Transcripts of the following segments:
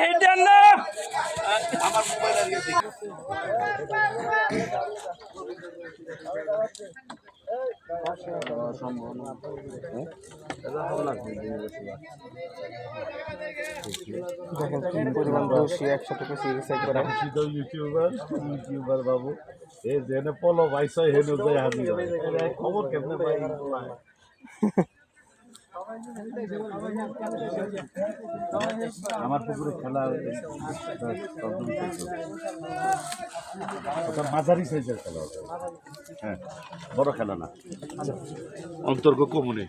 হেঁটে আন না দেখেন কি পরিমাণ রশি একসাথে করে চিকিৎসা করা ইউটিউবার ইউটিউবার বাবু এ যেনে পলো বাইছ হেনু যায় হাজি খবর কেমনে পাই আমার পুকুরে খেলা ওটা মাঝারি সাইজের খেলা ওটা হ্যাঁ বড় খেলা না। অন্তর্গ কমনে।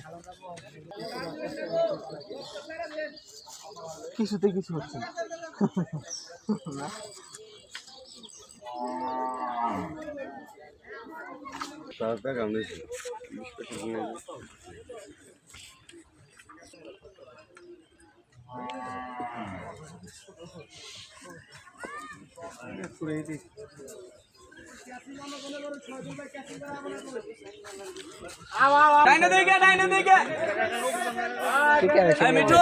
কিছুতে কিছু হচ্ছে না। তার ডাইনে দিকে ডাইনে দিকে ঠিক আছে এই মিঠু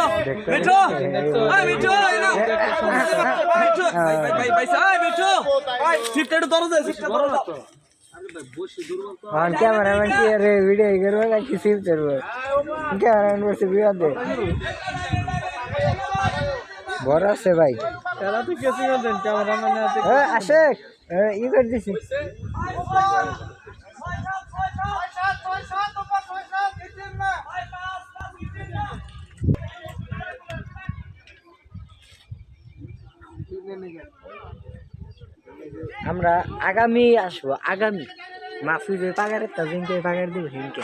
মিঠু এই মিঠু এই নাও। মিঠু ভাই ভাই ভাই ভাই এই মিঠু সিটটা একটু ধরো দে সিটটা ধরো দাও। আর ক্যামেরাম্যান কি আরে ভিডিও করবে না বড় আছে ভাই। আসে ই করে দিছি। আমরা আগামী আসব আগামী। মাহফুজ ওই পাগারের তো জিনকে পাগার দিব হিনকে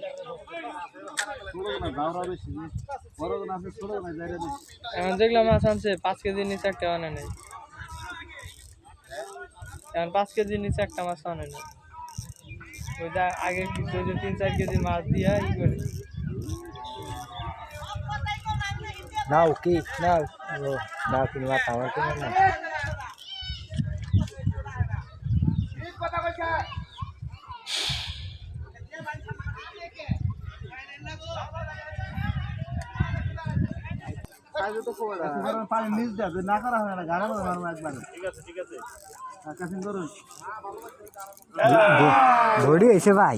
যেগুলো মাছ আনছে, পাঁচ কেজির নিচে একটা আনে নেই। এখন পাঁচ কেজির নিচে একটা মাছ আনে নেই। ওইটা আগে কিছু তিন, চার কেজি মাছ দিয়ে ই করে। নাও, কি? নাও। নাও কি মাথা আমার পানি নিচ দেবে না করা হয় না গাড়া মারবো একবার। ঠিক আছে ঠিক আছে কাসিম করুন বডি হয়েছে ভাই।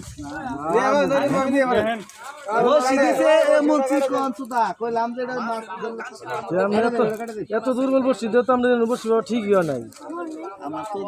এত দুর্বল বসছি তো আমরা বসছি ঠিকই হয় নাই। আমার তো